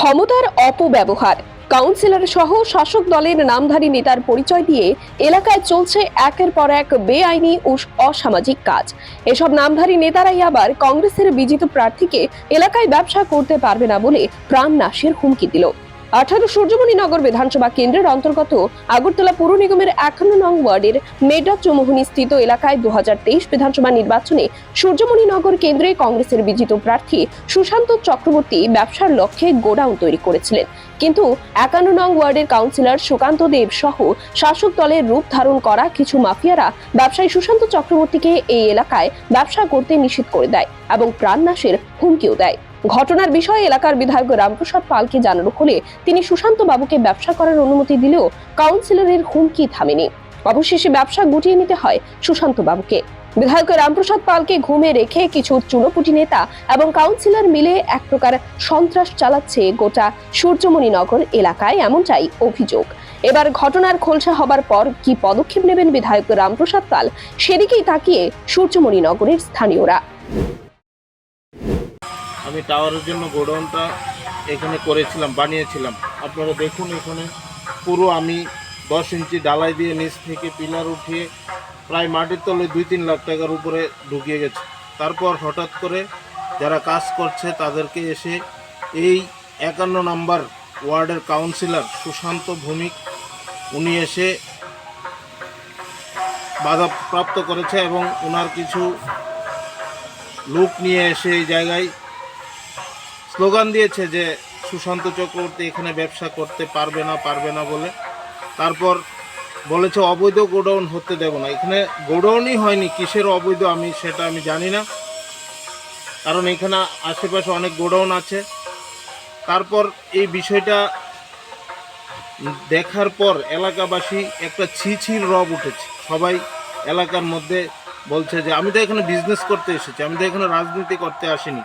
ক্ষমতার অপব্যবহার। কাউন্সিলর সহ শাসক দলের নামধারী নেতার পরিচয় দিয়ে এলাকায় চলছে একের পর এক বেআইনি ও অসামাজিক কাজ। এসব নামধারী নেতারাই আবার কংগ্রেসের বিজিত প্রার্থীকে এলাকায় ব্যবসা করতে পারবে না বলে প্রাণ নাশের হুমকি দিল। আঠারো সূর্যমণি নগর বিধানসভা কেন্দ্রের অন্তর্গত আগরতলা পুর নিগমের একান্ন নং ওয়ার্ডের মেডা চৌমুহনী স্থিত এলাকায় দুহাজার তেইশ বিধানসভা নির্বাচনে সূর্যমণি নগর কেন্দ্রে কংগ্রেসের বিজিত প্রার্থী সুশান্ত চক্রবর্তী ব্যবসার লক্ষ্যে গোডাউন তৈরি করেছিলেন। কিন্তু একান্ন নং ওয়ার্ডের কাউন্সিলর সুকান্ত দেব সহ শাসক দলের রূপ ধারণ করা কিছু মাফিয়ারা ব্যবসায়ী সুশান্ত চক্রবর্তীকে এই এলাকায় ব্যবসা করতে নিষেধ করে দেয় এবং প্রাণনাশের হুমকিও দেয়। ঘটনার বিষয়ে এলাকার বিধায়ক রামপ্রসাদ পালকে জানানো হলে তিনি সুশান্ত বাবুকে ব্যবসা করার অনুমতি দিলেও কাউন্সিলরের হুমকি থামেনি। অবশেষে ব্যবসা গুটিয়ে নিতে হয় সুশান্ত বাবুকে। বিধায়ক রামপ্রসাদ পালকে ঘুমে রেখে কিছু চুনোপুটি নেতা এবং কাউন্সিলর মিলে এক প্রকার সন্ত্রাস চালাচ্ছে গোটা সূর্যমণিনগর এলাকায় এমনটাই অভিযোগ। এবার ঘটনার খোলসা হবার পর কি পদক্ষেপ নেবেন বিধায়ক রামপ্রসাদ পাল, সেদিকেই তাকিয়ে সূর্যমণিনগরের স্থানীয়রা। আমি টাওয়ারের জন্য গোডাউনটা এখানে করেছিলাম, বানিয়েছিলাম। আপনারা দেখুন এখানে। পুরো আমি দশ ইঞ্চি ডালাই দিয়ে নিচ থেকে পিলার উঠিয়ে প্রায় মাটির তলে দুই তিন লাখ টাকার উপরে ঢুকিয়ে গেছে। তারপর হঠাৎ করে যারা কাজ করছে তাদেরকে এসে এই একান্ন নাম্বার ওয়ার্ডের কাউন্সিলর সুশান্ত ভৌমিক, উনি এসে বাধা প্রাপ্ত করেছে এবং ওনার কিছু লোক নিয়ে এসে এই জায়গায় স্লোগান দিয়েছে যে, সুশান্ত চক্রবর্তী এখানে ব্যবসা করতে পারবে না পারবে না বলে। তারপর বলেছে, অবৈধ গোডাউন হতে দেব না। এখানে গোডাউনই হয়নি, কিসের অবৈধ আমি সেটা আমি জানি না। কারণ এখানে আশেপাশে অনেক গোডাউন আছে। তারপর এই বিষয়টা দেখার পর এলাকাবাসী একটা ছিছির রব উঠেছে। সবাই এলাকার মধ্যে বলছে যে, আমি তো এখানে বিজনেস করতে এসেছি, আমি তো এখানে রাজনীতি করতে আসিনি।